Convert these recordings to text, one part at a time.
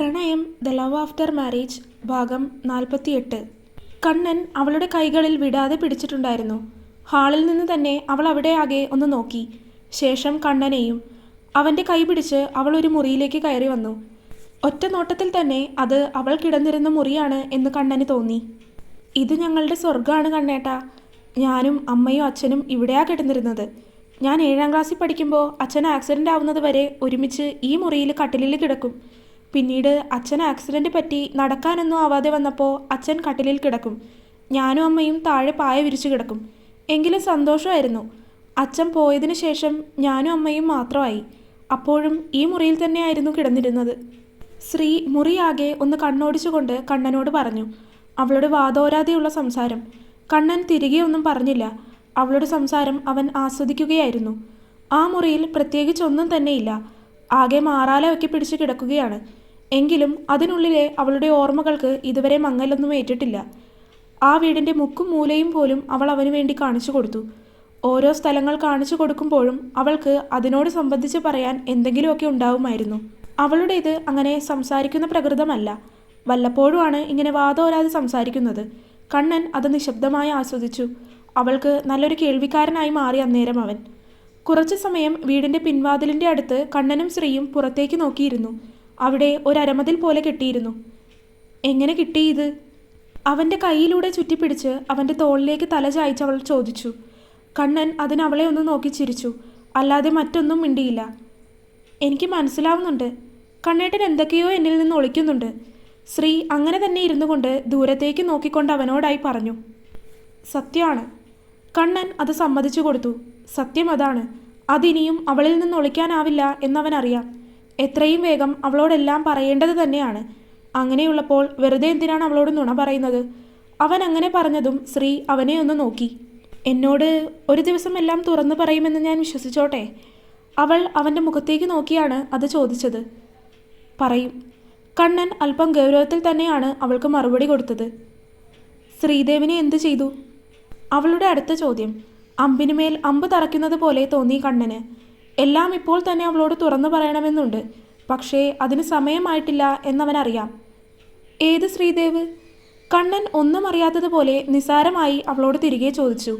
പ്രണയം the love after marriage ഭാഗം നാൽപ്പത്തിയെട്ട്. കണ്ണൻ അവളുടെ കൈകളിൽ വിടാതെ പിടിച്ചിട്ടുണ്ടായിരുന്നു. ഹാളിൽ നിന്ന് തന്നെ അവൾ അവിടെ ആകെ ഒന്ന് നോക്കി. ശേഷം കണ്ണനെയും അവന്റെ കൈ പിടിച്ച് അവൾ ഒരു മുറിയിലേക്ക് കയറി വന്നു. ഒറ്റ നോട്ടത്തിൽ തന്നെ അത് അവൾ കിടന്നിരുന്ന മുറിയാണ് എന്ന് കണ്ണന് തോന്നി. ഇത് ഞങ്ങളുടെ സ്വർഗമാണ് കണ്ണേട്ട. ഞാനും അമ്മയും അച്ഛനും ഇവിടെയാ കിടന്നിരുന്നത്. ഞാൻ ഏഴാം ക്ലാസ്സിൽ പഠിക്കുമ്പോൾ അച്ഛൻ ആക്സിഡന്റ് ആവുന്നത് വരെ ഒരുമിച്ച് ഈ മുറിയിൽ കട്ടിലിൽ കിടക്കും. പിന്നീട് അച്ഛൻ ആക്സിഡന്റ് പറ്റി നടക്കാനൊന്നും ആവാതെ വന്നപ്പോൾ അച്ഛൻ കട്ടിലിൽ കിടക്കും. ഞാനും അമ്മയും താഴെ പായ വിരിച്ചു കിടക്കും. എങ്കിലും സന്തോഷമായിരുന്നു. അച്ഛൻ പോയതിനു ശേഷം ഞാനും അമ്മയും മാത്രമായി. അപ്പോഴും ഈ മുറിയിൽ തന്നെയായിരുന്നു കിടന്നിരുന്നത്. ശ്രീ മുറിയാകെ ഒന്ന് കണ്ണോടിച്ചുകൊണ്ട് കണ്ണനോട് പറഞ്ഞു. അവളുടെ വാദോരാതെയുള്ള സംസാരം. കണ്ണൻ തിരികെ ഒന്നും പറഞ്ഞില്ല. അവളുടെ സംസാരം അവൻ ആസ്വദിക്കുകയായിരുന്നു. ആ മുറിയിൽ പ്രത്യേകിച്ചൊന്നും തന്നെയില്ല. ആകെ മാറാല ഒക്കെ പിടിച്ച് കിടക്കുകയാണ്. എങ്കിലും അതിനുള്ളിലെ അവളുടെ ഓർമ്മകൾക്ക് ഇതുവരെ മങ്ങലൊന്നും ഏറ്റിട്ടില്ല. ആ വീടിന്റെ മുക്കും മൂലയും പോലും അവൾ അവന് വേണ്ടി കാണിച്ചു കൊടുത്തു. ഓരോ സ്ഥലങ്ങൾ കാണിച്ചു കൊടുക്കുമ്പോഴും അവൾക്ക് അതിനോട് സംബന്ധിച്ച് പറയാൻ എന്തെങ്കിലുമൊക്കെ ഉണ്ടാവുമായിരുന്നു. അവളുടേത് അങ്ങനെ സംസാരിക്കുന്ന പ്രകൃതമല്ല. വല്ലപ്പോഴുമാണ് ഇങ്ങനെ വാദോരാതെ സംസാരിക്കുന്നത്. കണ്ണൻ അത് നിശബ്ദമായി ആസ്വദിച്ചു. അവൾക്ക് നല്ലൊരു കേൾവിക്കാരനായി മാറി അന്നേരം അവൻ. കുറച്ചു സമയം വീടിന്റെ പിൻവാതിലിന്റെ അടുത്ത് കണ്ണനും ശ്രീയും പുറത്തേക്ക് നോക്കിയിരുന്നു. അവിടെ ഒരമതിൽ പോലെ കെട്ടിയിരുന്നു. എങ്ങനെ കിട്ടി ഇത്? അവന്റെ കൈയിലൂടെ ചുറ്റിപ്പിടിച്ച് അവന്റെ തോളിലേക്ക് തല ചായ്ച്ച് അവൾ ചോദിച്ചു. കണ്ണൻ അതിന് അവളെ ഒന്ന് നോക്കി ചിരിച്ചു. അല്ലാതെ മറ്റൊന്നും മിണ്ടിയില്ല. എനിക്ക് മനസ്സിലാവുന്നുണ്ട്. കണ്ണേട്ടൻ എന്തൊക്കെയോ എന്നിൽ നിന്ന് ഒളിക്കുന്നുണ്ട്. ശ്രീ അങ്ങനെ തന്നെ ഇരുന്നു കൊണ്ട് ദൂരത്തേക്ക് നോക്കിക്കൊണ്ട് അവനോടായി പറഞ്ഞു. സത്യമാണ് കണ്ണൻ അത് സമ്മതിച്ചു കൊടുത്തു. സത്യം അതാണ്. അതിനിയും അവളിൽ നിന്ന് ഒളിക്കാനാവില്ല എന്നവനറിയാം. എത്രയും വേഗം അവളോടെല്ലാം പറയേണ്ടത് തന്നെയാണ്. അങ്ങനെയുള്ളപ്പോൾ വെറുതെ എന്തിനാണ് അവളോട് നുണ പറയുന്നത്? അവൻ അങ്ങനെ പറഞ്ഞതും ശ്രീ അവനെ ഒന്ന് നോക്കി. എന്നോട് ഒരു ദിവസം എല്ലാം തുറന്നു പറയുമെന്ന് ഞാൻ വിശ്വസിച്ചോട്ടെ? അവൾ അവന്റെ മുഖത്തേക്ക് നോക്കിയാണ് അത് ചോദിച്ചത്. പറയും കണ്ണൻ അല്പം ഗൗരവത്തിൽ തന്നെയാണ് അവൾക്ക് മറുപടി കൊടുത്തത്. ശ്രീദേവിനെ എന്തു ചെയ്തു? അവളുടെ അടുത്ത ചോദ്യം അമ്പിനുമേൽ അമ്പ് തറയ്ക്കുന്നത് പോലെ തോന്നി കണ്ണന്. എല്ലാം ഇപ്പോൾ തന്നെ അവളോട് തുറന്നു പറയണമെന്നുണ്ട്. പക്ഷേ അതിന് സമയമായിട്ടില്ല എന്നവനറിയാം. ഏത് ശ്രീദേവ്? കണ്ണൻ ഒന്നും അറിയാത്തതുപോലെ നിസാരമായി അവളോട് തിരികെ ചോദിച്ചു.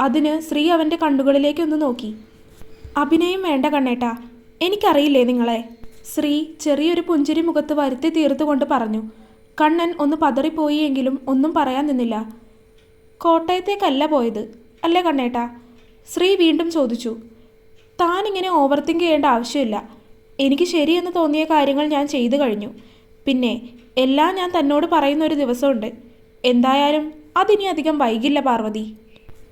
അതിന് ശ്രീ അവന്റെ കണ്ണുകളിലേക്കൊന്ന് നോക്കി. അഭിനയം വേണ്ട കണ്ണേട്ടാ എനിക്കറിയില്ലേ നിങ്ങളെ? ശ്രീ ചെറിയൊരു പുഞ്ചിരി മുഖത്ത് വരുത്തി തീർത്തുകൊണ്ട് പറഞ്ഞു. കണ്ണൻ ഒന്ന് പതറിപ്പോയി എങ്കിലും ഒന്നും പറയാൻ നിന്നില്ല. കോട്ടയത്തേക്കല്ല പോയത് അല്ലേ കണ്ണേട്ടാ? ശ്രീ വീണ്ടും ചോദിച്ചു. താൻ ഇങ്ങനെ ഓവർ തിങ്ക് ചെയ്യേണ്ട ആവശ്യമില്ല. എനിക്ക് ശരിയെന്ന് തോന്നിയ കാര്യങ്ങൾ ഞാൻ ചെയ്തു കഴിഞ്ഞു. പിന്നെ എല്ലാം ഞാൻ തന്നോട് പറയുന്ന ഒരു ദിവസമുണ്ട്. എന്തായാലും അതിനി അധികം വൈകില്ല പാർവതി.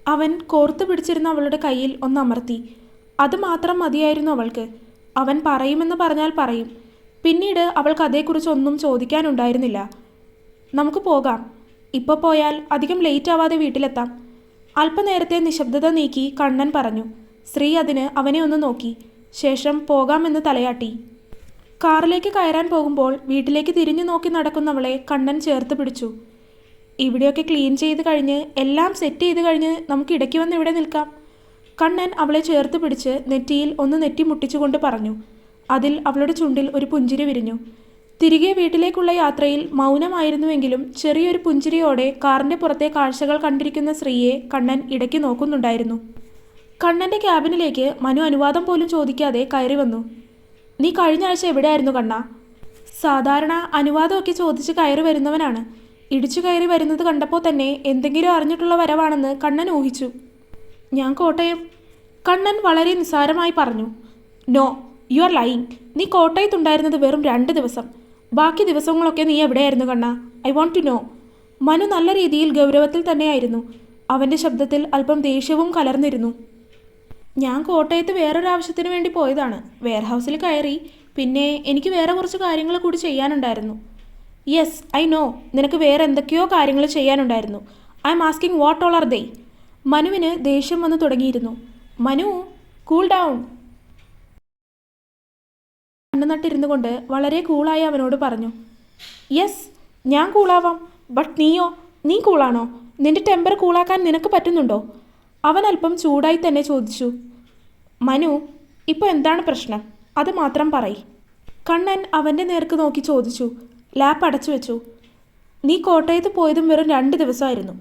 അവൻ കോർത്തു പിടിച്ചിരുന്ന അവളുടെ കയ്യിൽ ഒന്ന് അമർത്തി. അത് മാത്രം മതിയായിരുന്നു അവൾക്ക്. അവൻ പറയുമെന്ന് പറഞ്ഞാൽ പറയും. പിന്നീട് അവൾക്ക് അതേക്കുറിച്ച് ഒന്നും ചോദിക്കാനുണ്ടായിരുന്നില്ല. നമുക്ക് പോകാം. ഇപ്പോൾ പോയാൽ അധികം ലേറ്റ് ആവാതെ വീട്ടിലെത്താം. അല്പനേരത്തെ നിശബ്ദത നീക്കി കണ്ണൻ പറഞ്ഞു. സ്ത്രീ അതിന് അവനെ ഒന്ന് നോക്കി. ശേഷം പോകാമെന്ന് തലയാട്ടി. കാറിലേക്ക് കയറാൻ പോകുമ്പോൾ വീട്ടിലേക്ക് തിരിഞ്ഞു നോക്കി നടക്കുന്നവളെ കണ്ണൻ ചേർത്ത് പിടിച്ചു. ഇവിടെയൊക്കെ ക്ലീൻ ചെയ്ത് കഴിഞ്ഞ് എല്ലാം സെറ്റ് ചെയ്ത് കഴിഞ്ഞ് നമുക്ക് ഇടയ്ക്ക് വന്ന് ഇവിടെ നിൽക്കാം. കണ്ണൻ അവളെ ചേർത്ത് പിടിച്ച് നെറ്റിയിൽ ഒന്ന് നെറ്റി മുട്ടിച്ചുകൊണ്ട് പറഞ്ഞു. അതിൽ അവളുടെ ചുണ്ടിൽ ഒരു പുഞ്ചിരി വിരിഞ്ഞു. തിരികെ വീട്ടിലേക്കുള്ള യാത്രയിൽ മൗനമായിരുന്നുവെങ്കിലും ചെറിയൊരു പുഞ്ചിരിയോടെ കാറിന്റെ പുറത്തെ കാഴ്ചകൾ കണ്ടിരിക്കുന്ന സ്ത്രീയെ കണ്ണൻ ഇടയ്ക്ക് നോക്കുന്നുണ്ടായിരുന്നു. കണ്ണന്റെ ക്യാബിനിലേക്ക് മനു അനുവാദം പോലും ചോദിക്കാതെ കയറി വന്നു. നീ കഴിഞ്ഞ ആഴ്ച എവിടെയായിരുന്നു കണ്ണ? സാധാരണ അനുവാദമൊക്കെ ചോദിച്ച് കയറി വരുന്നവനാണ്. ഇടിച്ചു കയറി വരുന്നത് കണ്ടപ്പോൾ തന്നെ എന്തെങ്കിലും അറിഞ്ഞിട്ടുള്ള വരവാണെന്ന് കണ്ണൻ ഊഹിച്ചു. ഞാൻ കോട്ടയം. കണ്ണൻ വളരെ നിസ്സാരമായി പറഞ്ഞു. നോ യു ആർ ലൈങ് നീ കോട്ടയത്തുണ്ടായിരുന്നത് വെറും രണ്ട് ദിവസം. ബാക്കി ദിവസങ്ങളൊക്കെ നീ എവിടെയായിരുന്നു കണ്ണ? I want to know. Manu നല്ല രീതിയിൽ ഗൗരവത്തിൽ തന്നെയായിരുന്നു. അവന്റെ ശബ്ദത്തിൽ അല്പം ദേഷ്യവും കലർന്നിരുന്നു. ഞാൻ കോട്ടയത്ത് വേറൊരു ആവശ്യത്തിന് വേണ്ടി പോയതാണ്. വെയർഹൗസിൽ കയറി. പിന്നെ എനിക്ക് വേറെ കുറച്ച് കാര്യങ്ങൾ കൂടി ചെയ്യാനുണ്ടായിരുന്നു. യെസ് ഐ നോ നിനക്ക് വേറെ എന്തൊക്കെയോ കാര്യങ്ങൾ ചെയ്യാനുണ്ടായിരുന്നു. I'm asking what all are they മനുവിന് ദേഷ്യം വന്നു തുടങ്ങിയിരുന്നു. മനു കൂൾ ഡൗൺ കണ്ണുനട്ടിരുന്നു കൊണ്ട് വളരെ കൂളായി അവനോട് പറഞ്ഞു. യെസ് ഞാൻ കൂളാവാം ബട്ട് നീയോ? നീ കൂളാണോ നിന്റെ ടെമ്പർ കൂളാക്കാൻ നിനക്ക് പറ്റുന്നുണ്ടോ? അവൻ അല്പം ചൂടായി തന്നെ ചോദിച്ചു മനു ഇപ്പോൾ എന്താണ് പ്രശ്നം? അത് മാത്രം പറയ്. കണ്ണൻ അവന്റെ നേർക്ക് നോക്കി ചോദിച്ചു ലാപ്പ് അടച്ചു വെച്ചു. നീ കോട്ടയത്ത് പോയതും വെറും രണ്ട് ദിവസമായിരുന്നു.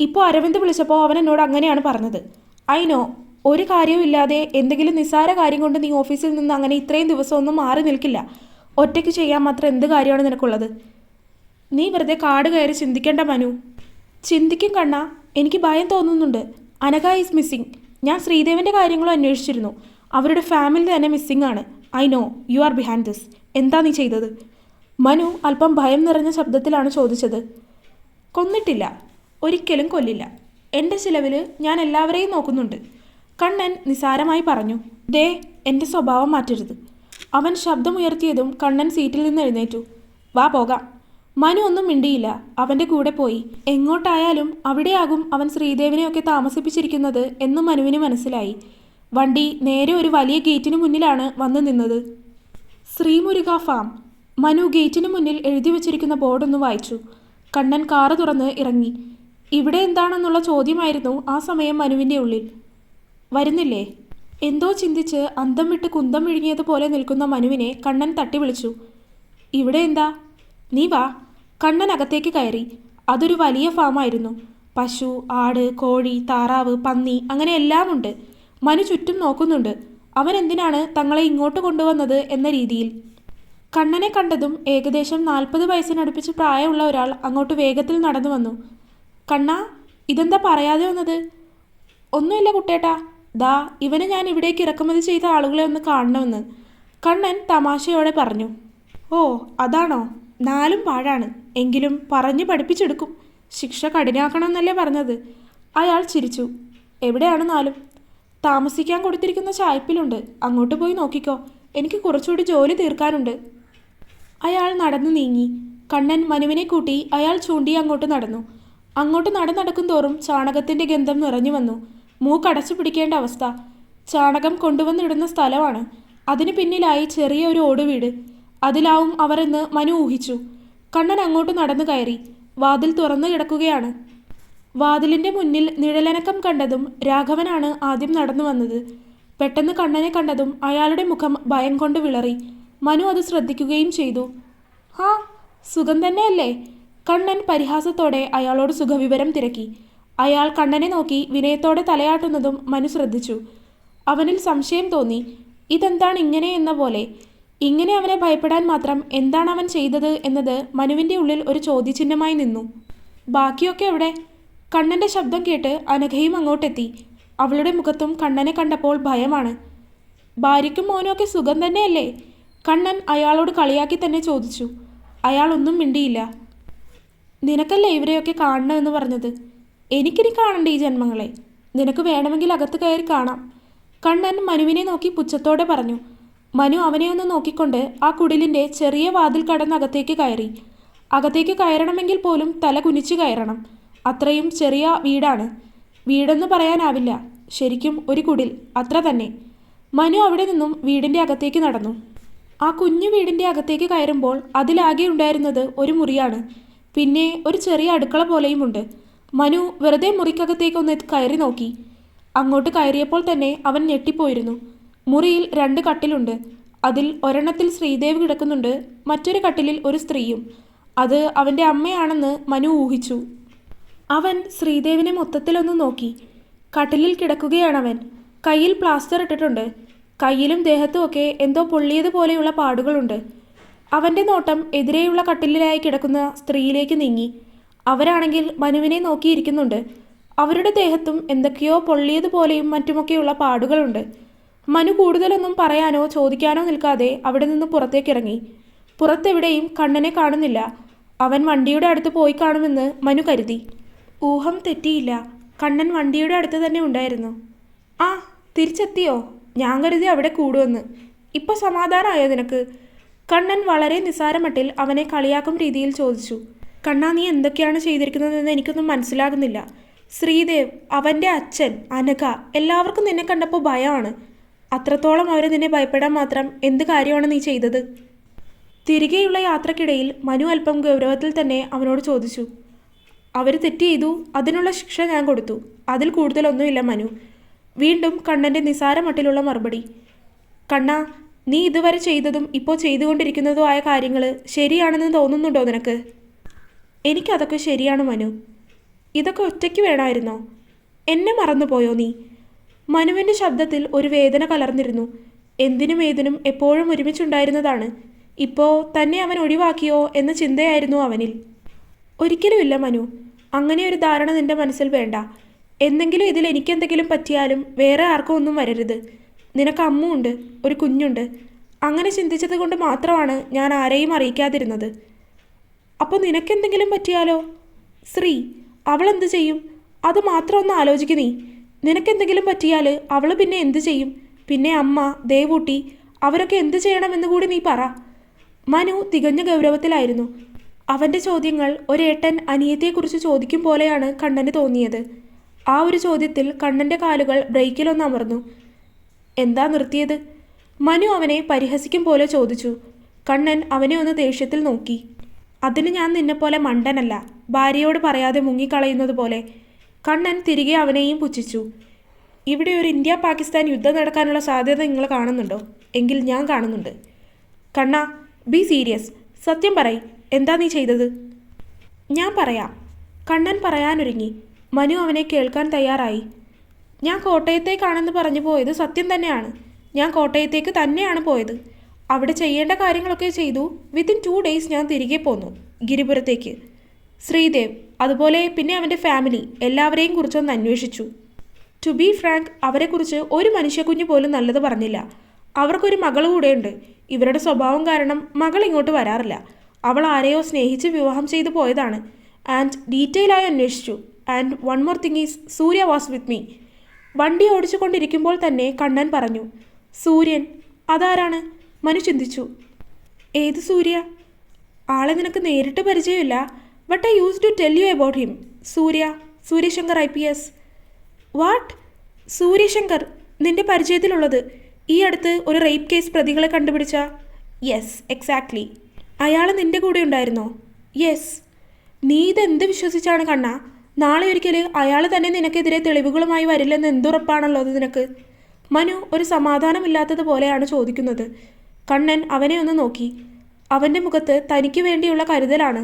ഇപ്പോൾ അരവിന്ദ് വിളിച്ചപ്പോൾ അവൻ എന്നോട് അങ്ങനെയാണ് പറഞ്ഞത്. അയിനോ ഒരു കാര്യവും ഇല്ലാതെ എന്തെങ്കിലും നിസ്സാര കാര്യം കൊണ്ട് നീ ഓഫീസിൽ നിന്ന് അങ്ങനെ ഇത്രയും ദിവസമൊന്നും മാറി നിൽക്കില്ല. ഒറ്റയ്ക്ക് ചെയ്യാൻ മാത്രം എന്ത് കാര്യമാണ് നിനക്കുള്ളത്? നീ വെറുതെ കാട് കയറി ചിന്തിക്കേണ്ട മനു. ചിന്തിക്കും കണ്ണ. എനിക്ക് ഭയം തോന്നുന്നുണ്ട്. അനഘ ഈസ് മിസ്സിങ് ഞാൻ ശ്രീദേവിന്റെ കാര്യങ്ങളും അന്വേഷിച്ചിരുന്നു. അവരുടെ ഫാമിലി തന്നെ മിസ്സിംഗ് ആണ്. I know you are behind this എന്താ നീ ചെയ്തത്? മനു അല്പം ഭയം നിറഞ്ഞ ശബ്ദത്തിലാണ് ചോദിച്ചത്. കൊന്നിട്ടില്ല. ഒരിക്കലും കൊല്ലില്ല. എന്റെ ചിലവിൽ ഞാൻ എല്ലാവരെയും നോക്കുന്നുണ്ട്. കണ്ണൻ നിസാരമായി പറഞ്ഞു ദേ എന്റെ സ്വഭാവം മാറ്റരുത്. അവൻ ശബ്ദമുയർത്തിയതും കണ്ണൻ സീറ്റിൽ നിന്ന് എഴുന്നേറ്റു. വാ പോകാം. മനു ഒന്നും മിണ്ടിയില്ല. അവന്റെ കൂടെ പോയി. എങ്ങോട്ടായാലും അവിടെയാകും അവൻ ശ്രീദേവിനെയൊക്കെ താമസിപ്പിച്ചിരിക്കുന്നത് എന്ന് മനുവിന് മനസ്സിലായി. വണ്ടി നേരെ ഒരു വലിയ ഗേറ്റിന് മുന്നിലാണ് വന്നു നിന്നത്. ശ്രീമുരുക ഫാം. മനു ഗേറ്റിന് മുന്നിൽ എഴുതി വച്ചിരിക്കുന്ന ബോർഡൊന്ന് വായിച്ചു. കണ്ണൻ കാറ് തുറന്ന് ഇറങ്ങി. ഇവിടെ എന്താണെന്നുള്ള ചോദ്യമായിരുന്നു ആ സമയം മനുവിന്റെ ഉള്ളിൽ. വരുന്നില്ലേ എന്തോ ചിന്തിച്ച് അന്തം വിട്ട് കുന്തം വിഴുങ്ങിയതുപോലെ നിൽക്കുന്ന മനുവിനെ കണ്ണൻ തട്ടി വിളിച്ചു ഇവിടെ എന്താ? നീ വാ. കണ്ണൻ അകത്തേക്ക് കയറി. അതൊരു വലിയ ഫാമായിരുന്നു പശു ആട് കോഴി താറാവ് പന്നി അങ്ങനെ എല്ലാം ഉണ്ട്. മനു ചുറ്റും നോക്കുന്നുണ്ട്. അവൻ എന്തിനാണ് തങ്ങളെ ഇങ്ങോട്ട് കൊണ്ടുവന്നത് എന്ന രീതിയിൽ. കണ്ണനെ കണ്ടതും ഏകദേശം നാൽപ്പത് വയസ്സിനടുപ്പിച്ച് പ്രായമുള്ള ഒരാൾ അങ്ങോട്ട് വേഗത്തിൽ നടന്നു വന്നു. കണ്ണ ഇതെന്താ പറയാതെ വന്നത്? ഒന്നുമില്ല കുട്ടേട്ടാ. ദാ ഇവനെ ഞാൻ ഇവിടേക്ക് ഇറക്കുമതി ചെയ്ത ആളുകളെ ഒന്ന് കാണണമെന്ന്. കണ്ണൻ തമാശയോടെ പറഞ്ഞു. ഓ അതാണോ? നാലും പാഴാണ്. എങ്കിലും പറഞ്ഞു പഠിപ്പിച്ചെടുക്കും. ശിക്ഷ കഠിനാക്കണമെന്നല്ലേ പറഞ്ഞത്. അയാൾ ചിരിച്ചു. എവിടെയാണ് നാലും? താമസിക്കാൻ കൊടുത്തിരിക്കുന്ന ചായ്പിലുണ്ട് അങ്ങോട്ട് പോയി നോക്കിക്കോ. എനിക്ക് കുറച്ചുകൂടി ജോലി തീർക്കാനുണ്ട്. അയാൾ നടന്നു നീങ്ങി. കണ്ണൻ മനുവിനെ കൂട്ടി അയാൾ ചൂണ്ടി അങ്ങോട്ട് നടന്നു. അങ്ങോട്ട് നട നടക്കും തോറും ചാണകത്തിന്റെ ഗന്ധം നിറഞ്ഞു വന്നു. മൂക്കടച്ചു പിടിക്കേണ്ട അവസ്ഥ. ചാണകം കൊണ്ടുവന്നിടുന്ന സ്ഥലമാണ്. അതിന് പിന്നിലായി ചെറിയ ഒരു ഓടുവീട്. അതിലാവും അവരെന്ന് മനു ഊഹിച്ചു. കണ്ണൻ അങ്ങോട്ട് നടന്നു കയറി. വാതിൽ തുറന്നു കിടക്കുകയാണ്. വാതിലിന്റെ മുന്നിൽ നിഴലനക്കം കണ്ടതും രാഘവനാണ് ആദ്യം നടന്നു വന്നത്. പെട്ടെന്ന് കണ്ണനെ കണ്ടതും അയാളുടെ മുഖം ഭയം കൊണ്ട് വിളറി. മനു അത് ശ്രദ്ധിക്കുകയും ചെയ്തു. ഹാ സുഖം തന്നെയല്ലേ? കണ്ണൻ പരിഹാസത്തോടെ അയാളോട് സുഖവിവരം തിരക്കി. അയാൾ കണ്ണനെ നോക്കി വിനയത്തോടെ തലയാട്ടുന്നതും മനു ശ്രദ്ധിച്ചു. അവനിൽ സംശയം തോന്നി. ഇതെന്താണ് ഇങ്ങനെ എന്ന പോലെ? ഇങ്ങനെ അവനെ ഭയപ്പെടാൻ മാത്രം എന്താണ് അവൻ ചെയ്തത് എന്നത് മനുവിന്റെ ഉള്ളിൽ ഒരു ചോദ്യചിഹ്നമായി നിന്നു. ബാക്കിയൊക്കെ എവിടെ? കണ്ണന്റെ ശബ്ദം കേട്ട് അനഘയും അങ്ങോട്ടെത്തി. അവളുടെ മുഖത്തും കണ്ണനെ കണ്ടപ്പോൾ ഭയമാണ്. ഭാര്യയ്ക്കും മോനുമൊക്കെ സുഖം തന്നെയല്ലേ? കണ്ണൻ അയാളോട് കളിയാക്കി തന്നെ ചോദിച്ചു. അയാൾ ഒന്നും മിണ്ടിയില്ല. നിനക്കല്ലേ ഇവരെയൊക്കെ കാണണമെന്ന് പറഞ്ഞത്? എനിക്കിനി കാണണ്ട ഈ ജന്മങ്ങളെ? നിനക്ക് വേണമെങ്കിൽ അകത്ത് കയറി കാണാം. കണ്ണൻ മനുവിനെ നോക്കി പുച്ഛത്തോടെ പറഞ്ഞു. മനു അവനെ ഒന്ന് നോക്കിക്കൊണ്ട് ആ കുടിലിന്റെ ചെറിയ വാതിൽ കടന്ന് അകത്തേക്ക് കയറി. അകത്തേക്ക് കയറണമെങ്കിൽ പോലും തല കുനിച്ചു കയറണം. അത്രയും ചെറിയ വീടാണ്. വീടെന്ന് പറയാനാവില്ല. ശരിക്കും ഒരു കുടിൽ. അത്ര തന്നെ. മനു അവിടെ നിന്നും വീടിന്റെ അകത്തേക്ക് നടന്നു. ആ കുഞ്ഞു വീടിന്റെ അകത്തേക്ക് കയറുമ്പോൾ അതിലാകെ ഉണ്ടായിരുന്നത് ഒരു മുറിയാണ്. പിന്നെ ഒരു ചെറിയ അടുക്കള പോലെയുമുണ്ട് മനു വെറുതെ മുറിക്കകത്തേക്കൊന്ന് കയറി നോക്കി. അങ്ങോട്ട് കയറിയപ്പോൾ തന്നെ അവൻ ഞെട്ടിപ്പോയിരുന്നു. മുറിയിൽ രണ്ട് കട്ടിലുണ്ട്. അതിൽ ഒരെണ്ണത്തിൽ ശ്രീദേവ് കിടക്കുന്നുണ്ട് മറ്റൊരു കട്ടിലിൽ ഒരു സ്ത്രീയും. അത് അവന്റെ അമ്മയാണെന്ന് മനു ഊഹിച്ചു. അവൻ ശ്രീദേവിനെ മൊത്തത്തിലൊന്ന് നോക്കി. കട്ടിലിൽ കിടക്കുകയാണവൻ. കയ്യിൽ പ്ലാസ്റ്റർ ഇട്ടിട്ടുണ്ട്. കയ്യിലും ദേഹത്തുമൊക്കെ എന്തോ പൊള്ളിയതുപോലെയുള്ള പാടുകളുണ്ട്. അവന്റെ നോട്ടം എതിരെയുള്ള കട്ടിലിലായി കിടക്കുന്ന സ്ത്രീയിലേക്ക് നീങ്ങി. അവരാണെങ്കിൽ മനുവിനെ നോക്കിയിരിക്കുന്നുണ്ട്. അവരുടെ ദേഹത്തും എന്തൊക്കെയോ പൊള്ളിയതുപോലെയും മറ്റുമൊക്കെയുള്ള പാടുകളുണ്ട്. മനു കൂടുതലൊന്നും പറയാനോ ചോദിക്കാനോ നിൽക്കാതെ അവിടെ നിന്ന് പുറത്തേക്കിറങ്ങി. പുറത്തെവിടെയും കണ്ണനെ കാണുന്നില്ല. അവൻ വണ്ടിയുടെ അടുത്ത് പോയി കാണുമെന്ന് മനു കരുതി. ഊഹം തെറ്റിയില്ല. കണ്ണൻ വണ്ടിയുടെ അടുത്ത് തന്നെ ഉണ്ടായിരുന്നു. ആ തിരിച്ചെത്തിയോ? ഞാൻ കരുതി അവിടെ കൂടുമെന്ന്. ഇപ്പൊ സമാധാനമായോ നിനക്ക്? കണ്ണൻ വളരെ നിസ്സാരമട്ടിൽ അവനെ കളിയാക്കും രീതിയിൽ ചോദിച്ചു. കണ്ണാ നീ എന്തൊക്കെയാണ് ചെയ്തിരിക്കുന്നതെന്ന് എനിക്കൊന്നും മനസ്സിലാകുന്നില്ല. ശ്രീദേവ് അവന്റെ അച്ഛൻ അനഘ എല്ലാവർക്കും നിന്നെ കണ്ടപ്പോൾ ഭയമാണ്. അത്രത്തോളം അവർ നിന്നെ ഭയപ്പെടാൻ മാത്രം എന്ത് കാര്യമാണ് നീ ചെയ്തത്? തിരികെയുള്ള യാത്രക്കിടയിൽ മനു അല്പം ഗൗരവത്തിൽ തന്നെ അവനോട് ചോദിച്ചു. അവർ തെറ്റ് ചെയ്തു അതിനുള്ള ശിക്ഷ ഞാൻ കൊടുത്തു. അതിൽ കൂടുതലൊന്നുമില്ല മനു. വീണ്ടും കണ്ണന്റെ നിസാരമട്ടിലുള്ള മറുപടി. കണ്ണ നീ ഇതുവരെ ചെയ്തതും ഇപ്പോൾ ചെയ്തുകൊണ്ടിരിക്കുന്നതും ആയ കാര്യങ്ങൾ ശരിയാണെന്ന് തോന്നുന്നുണ്ടോ നിനക്ക്? എനിക്കതൊക്കെ ശരിയാണ് മനു. ഇതൊക്കെ ഒറ്റയ്ക്ക് വേണമായിരുന്നോ എന്നെ മറന്നുപോയോ നീ? മനുവിന്റെ ശബ്ദത്തിൽ ഒരു വേദന കലർന്നിരുന്നു. എന്തിനും ഏതിനും എപ്പോഴും ഒരുമിച്ചുണ്ടായിരുന്നതാണ്. ഇപ്പോൾ തന്നെ അവൻ ഒഴിവാക്കിയോ എന്ന ചിന്തയായിരുന്നു അവനിൽ. ഒരിക്കലുമില്ല മനു അങ്ങനെ ഒരു ധാരണ നിന്റെ മനസ്സിൽ വേണ്ട. എന്തെങ്കിലും ഇതിൽ എനിക്കെന്തെങ്കിലും പറ്റിയാലും വേറെ ആർക്കും ഒന്നും വരരുത്. നിനക്ക് അമ്മുണ്ട് ഒരു കുഞ്ഞുണ്ട്. അങ്ങനെ ചിന്തിച്ചത് കൊണ്ട് മാത്രമാണ് ഞാൻ ആരെയും അറിയിക്കാതിരുന്നത്. അപ്പോൾ നിനക്കെന്തെങ്കിലും പറ്റിയാലോ? ശ്രീ അവൾ ചെയ്യും? അത് മാത്രം ഒന്ന് ആലോചിക്കുന്നേ നിനക്കെന്തെങ്കിലും പറ്റിയാൽ അവൾ പിന്നെ എന്ത് ചെയ്യും? പിന്നെ അമ്മ ദേവൂട്ടി അവരൊക്കെ എന്ത് ചെയ്യണമെന്ന് കൂടി നീ പറ. മനു തികഞ്ഞ ഗൗരവത്തിലായിരുന്നു. അവന്റെ ചോദ്യങ്ങൾ ഒരേട്ടൻ അനിയത്തെക്കുറിച്ച് ചോദിക്കും പോലെയാണ് കണ്ണന് തോന്നിയത്. ആ ഒരു ചോദ്യത്തിൽ കണ്ണന്റെ കാലുകൾ ബ്രേക്കിലൊന്ന് അമർന്നു. എന്താ നിർത്തിയത്? മനു അവനെ പരിഹസിക്കും പോലെ ചോദിച്ചു. കണ്ണൻ അവനെ ഒന്ന് ദേഷ്യത്തിൽ നോക്കി. അതിന് ഞാൻ നിന്നെപ്പോലെ മണ്ടനല്ല. ഭാര്യയോട് പറയാതെ മുങ്ങിക്കളയുന്നത് പോലെ. കണ്ണൻ തിരികെ അവനെയും പുച്ഛിച്ചു. ഇവിടെ ഒരു ഇന്ത്യ പാകിസ്ഥാൻ യുദ്ധം നടക്കാനുള്ള സാധ്യത നിങ്ങൾ കാണുന്നുണ്ടോ? എങ്കിൽ ഞാൻ കാണുന്നുണ്ട്. കണ്ണ ബി സീരിയസ് സത്യം പറയ്. എന്താ നീ ചെയ്തത്? ഞാൻ പറയാം. കണ്ണൻ പറയാനൊരുങ്ങി. മനു അവനെ കേൾക്കാൻ തയ്യാറായി. ഞാൻ കോട്ടയത്തേക്കാണെന്ന് പറഞ്ഞു പോയത് സത്യം തന്നെയാണ്. ഞാൻ കോട്ടയത്തേക്ക് തന്നെയാണ് പോയത്. അവിടെ ചെയ്യേണ്ട കാര്യങ്ങളൊക്കെ ചെയ്തു. വിത്തിൻ ടു ഡേയ്സ് ഞാൻ തിരികെ പോന്നു. ഗിരിപുരത്തേക്ക്. ശ്രീദേവ് അതുപോലെ പിന്നെ അവന്റെ ഫാമിലി എല്ലാവരെയും കുറിച്ചൊന്ന് അന്വേഷിച്ചു. ടു ബി ഫ്രാങ്ക് അവരെക്കുറിച്ച് ഒരു മനുഷ്യക്കുഞ്ഞ് പോലും നല്ലത് പറഞ്ഞില്ല. അവർക്കൊരു മകൾ കൂടെയുണ്ട്. ഇവരുടെ സ്വഭാവം കാരണം മകൾ ഇങ്ങോട്ട് വരാറില്ല. അവൾ ആരെയോ സ്നേഹിച്ച് വിവാഹം ചെയ്തു പോയതാണ്. ആൻഡ് ഡീറ്റെയിൽ ആയി അന്വേഷിച്ചു. And one more thing is Surya was with me വണ്ടി ഓടിച്ചുകൊണ്ടിരിക്കുമ്പോൾ തന്നെ കണ്ണൻ പറഞ്ഞു സൂര്യൻ അതാരാണ്? മനു ചിന്തിച്ചു. ഏത് സൂര്യ? ആളെ നിനക്ക് നേരിട്ട് പരിചയമില്ല? But I use to tell you about him Surya Suryashankar I P S what Suryashankar നിന്റെ പരിചയത്തിലുള്ളത് ഈ അടുത്ത് ഒരു റേപ്പ് കേസ് പ്രതികളെ കണ്ടുപിടിച്ച? യെസ് എക്സാക്ട്ലി അയാൾ നിന്റെ കൂടെ ഉണ്ടായിരുന്നോ? യെസ് നീ ഇതെന്ത് വിശ്വസിച്ചാണ് കണ്ണ? നാളെ ഒരിക്കൽ അയാൾ തന്നെ നിനക്കെതിരെ തെളിവുകളുമായി വരില്ലെന്ന് എന്തുറപ്പാണല്ലോ അത് നിനക്ക്? മനു ഒരു സമാധാനമില്ലാത്തതുപോലെയാണ് ചോദിക്കുന്നത്. കണ്ണൻ അവനെ ഒന്ന് നോക്കി. അവന്റെ മുഖത്ത് തനിക്ക് വേണ്ടിയുള്ള കരുതലാണ്.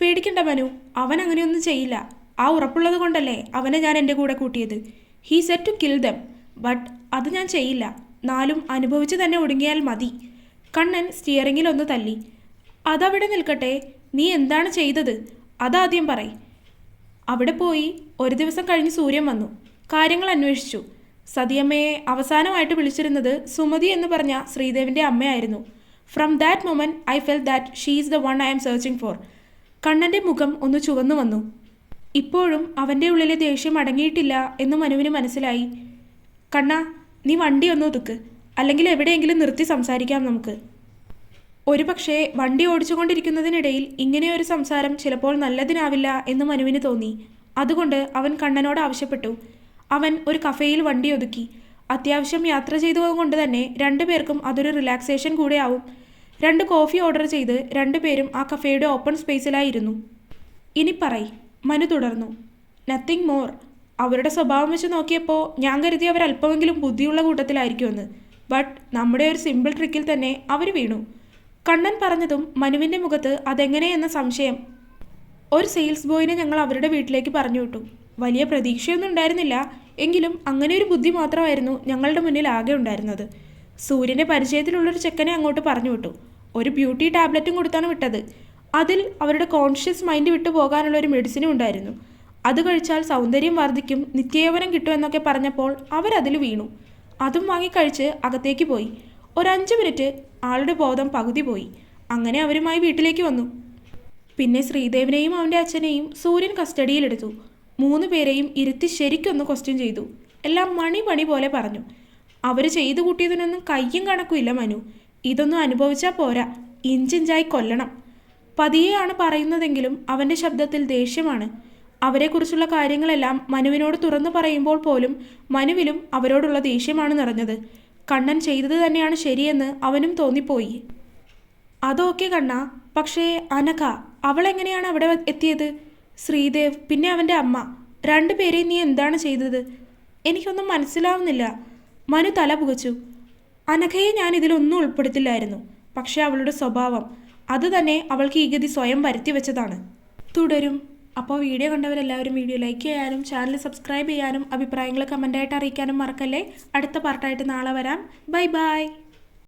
പേടിക്കണ്ട മനു അവൻ അങ്ങനെയൊന്നും ചെയ്യില്ല. ആ ഉറപ്പുള്ളത് കൊണ്ടല്ലേ അവനെ ഞാൻ എന്റെ കൂടെ കൂട്ടിയത്. He set to kill them but അത് ഞാൻ ചെയ്യില്ല. നാലും അനുഭവിച്ച് തന്നെ ഒടുങ്ങിയാൽ മതി. കണ്ണൻ സ്റ്റിയറിങ്ങിൽ ഒന്ന് തല്ലി. അതവിടെ നിൽക്കട്ടെ നീ എന്താണ് ചെയ്തത്? അതാദ്യം പറ അവിടെ പോയി ഒരു ദിവസം കഴിഞ്ഞ് സൂര്യൻ വന്നു. കാര്യങ്ങൾ അന്വേഷിച്ചു. സതിയമ്മയെ അവസാനമായിട്ട് വിളിച്ചിരുന്നത് സുമതി എന്ന് പറഞ്ഞ ശ്രീദേവിന്റെ അമ്മയായിരുന്നു. From that moment I felt that she is the one I'm searching for കണ്ണന്റെ മുഖം ഒന്ന് ചുവന്നു വന്നു. ഇപ്പോഴും അവന്റെ ഉള്ളിലെ ദേഷ്യം അടങ്ങിയിട്ടില്ല എന്ന് മനുവിന് മനസ്സിലായി. കണ്ണ നീ വണ്ടി ഒന്ന് ഒതുക്ക്. അല്ലെങ്കിൽ എവിടെയെങ്കിലും നിർത്തി സംസാരിക്കാം നമുക്ക്. ഒരുപക്ഷെ വണ്ടി ഓടിച്ചുകൊണ്ടിരിക്കുന്നതിനിടയിൽ ഇങ്ങനെയൊരു സംസാരം ചിലപ്പോൾ നല്ലതിനാവില്ല എന്ന് മനുവിന് തോന്നി. അതുകൊണ്ട് അവൻ കണ്ണനോട് ആവശ്യപ്പെട്ടു. അവൻ ഒരു കഫേയിൽ വണ്ടി ഒതുക്കി. അത്യാവശ്യം യാത്ര ചെയ്തതുകൊണ്ട് തന്നെ രണ്ടുപേർക്കും അതൊരു റിലാക്സേഷൻ കൂടെയാവും രണ്ട് കോഫി ഓർഡർ ചെയ്ത് രണ്ടുപേരും ആ കഫേയുടെ ഓപ്പൺ സ്പേസിലായിരുന്നു. ഇനി പറയ് മനു തുടർന്നു. നത്തിങ് മോർ അവരുടെ സ്വഭാവം വെച്ച് നോക്കിയപ്പോൾ ഞാൻ കരുതി അവർ അല്പമെങ്കിലും ബുദ്ധിയുള്ള കൂട്ടത്തിലായിരിക്കുമെന്ന്. ബട്ട് നമ്മുടെ ഒരു സിമ്പിൾ ട്രിക്കിൽ തന്നെ അവർ വീണു. കണ്ണൻ പറഞ്ഞതും മനുവിന്റെ മുഖത്ത് അതെങ്ങനെയെന്ന സംശയം ഒരു സെയിൽസ് ബോയിനെ ഞങ്ങൾ അവരുടെ വീട്ടിലേക്ക് പറഞ്ഞു വിട്ടു. വലിയ പ്രതീക്ഷയൊന്നും ഉണ്ടായിരുന്നില്ല. എങ്കിലും അങ്ങനെ ഒരു ബുദ്ധി മാത്രമായിരുന്നു ഞങ്ങളുടെ മുന്നിൽ ആകെ ഉണ്ടായിരുന്നത്. സൂര്യന്റെ പരിചയത്തിലുള്ളൊരു ചെക്കനെ അങ്ങോട്ട് പറഞ്ഞു വിട്ടു. ഒരു ബ്യൂട്ടി ടാബ്ലറ്റും കൊടുത്താണ് വിട്ടത്. അതിൽ അവരുടെ കോൺഷ്യസ് മൈൻഡ് വിട്ടു പോകാനുള്ള ഒരു മെഡിസിനും ഉണ്ടായിരുന്നു. അത് കഴിച്ചാൽ സൗന്ദര്യം വർദ്ധിക്കും നിത്യയൗവനം കിട്ടുമെന്നൊക്കെ പറഞ്ഞപ്പോൾ അവരതിൽ വീണു. അതും വാങ്ങിക്കഴിച്ച് അകത്തേക്ക് പോയി. ഒരഞ്ച് മിനിറ്റ് ആളുടെ ബോധം പകുതി പോയി. അങ്ങനെ അവരുമായി വീട്ടിലേക്ക് വന്നു. പിന്നെ ശ്രീദേവിനെയും അവന്റെ അച്ഛനെയും സൂര്യൻ കസ്റ്റഡിയിലെടുത്തു മൂന്ന് പേരെയും ഇരുത്തി ശരിക്കൊന്ന് ക്വസ്റ്റ്യൻ ചെയ്തു. എല്ലാം മണി പണി പോലെ പറഞ്ഞു. അവർ ചെയ്തു കൂട്ടിയതിനൊന്നും കയ്യും കണക്കുമില്ല മനു. ഇതൊന്നും അനുഭവിച്ചാൽ പോരാ. ഇഞ്ചിഞ്ചായി കൊല്ലണം. പതിയെയാണ് പറയുന്നതെങ്കിലും അവന്റെ ശബ്ദത്തിൽ ദേഷ്യമാണ്. അവരെക്കുറിച്ചുള്ള കാര്യങ്ങളെല്ലാം മനുവിനോട് തുറന്നു പറയുമ്പോൾ പോലും മനുവിലും അവരോടുള്ള ദേഷ്യമാണ് നിറഞ്ഞത്. കണ്ണൻ ചെയ്തത് തന്നെയാണ് ശരിയെന്ന് അവനും തോന്നിപ്പോയി. അതൊക്കെ കണ്ണ. പക്ഷേ അനഘ അവളെങ്ങനെയാണ് അവിടെ എത്തിയത്? ശ്രീദേവ് പിന്നെ അവന്റെ അമ്മ. രണ്ടുപേരെയും നീ എന്താണ് ചെയ്തത്? എനിക്കൊന്നും മനസ്സിലാവുന്നില്ല. മനു തല പുകച്ചു. അനഘയെ ഞാൻ ഇതിലൊന്നും ഉൾപ്പെടുത്തില്ലായിരുന്നു. പക്ഷെ അവളുടെ സ്വഭാവം അത് തന്നെ അവൾക്ക് ഈ ഗതി സ്വയം വരുത്തി വെച്ചതാണ്. തുടരും. അപ്പോൾ വീഡിയോ കണ്ടവരെല്ലാവരും വീഡിയോ ലൈക്ക് ചെയ്യാനും ചാനൽ സബ്സ്ക്രൈബ് ചെയ്യാനും അഭിപ്രായങ്ങൾ കമന്റായിട്ട് അറിയിക്കാനും മറക്കല്ലേ? അടുത്ത പാർട്ടായിട്ട് നാളെ വരാം. Bye bye